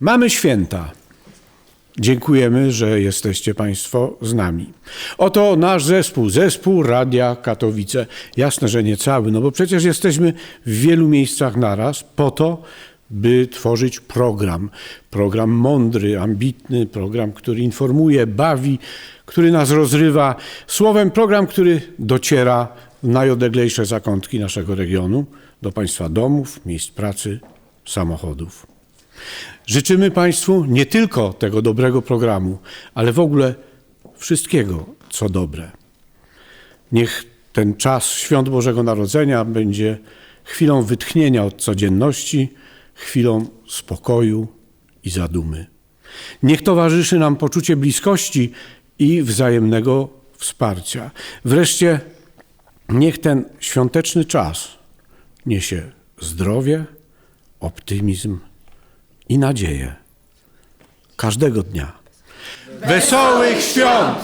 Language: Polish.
Mamy święta. Dziękujemy, że jesteście Państwo z nami. Oto nasz zespół, zespół Radia Katowice. Jasne, że nie cały, no bo przecież jesteśmy w wielu miejscach naraz po to, by tworzyć program. Program mądry, ambitny, program, który informuje, bawi, który nas rozrywa. Słowem, program, który dociera w najodleglejsze zakątki naszego regionu, do Państwa domów, miejsc pracy, samochodów. Życzymy Państwu nie tylko tego dobrego programu, ale w ogóle wszystkiego, co dobre. Niech ten czas świąt Bożego Narodzenia będzie chwilą wytchnienia od codzienności, chwilą spokoju i zadumy. Niech towarzyszy nam poczucie bliskości i wzajemnego wsparcia. Wreszcie niech ten świąteczny czas niesie zdrowie, optymizm i nadzieję. Każdego dnia. Wesołych świąt!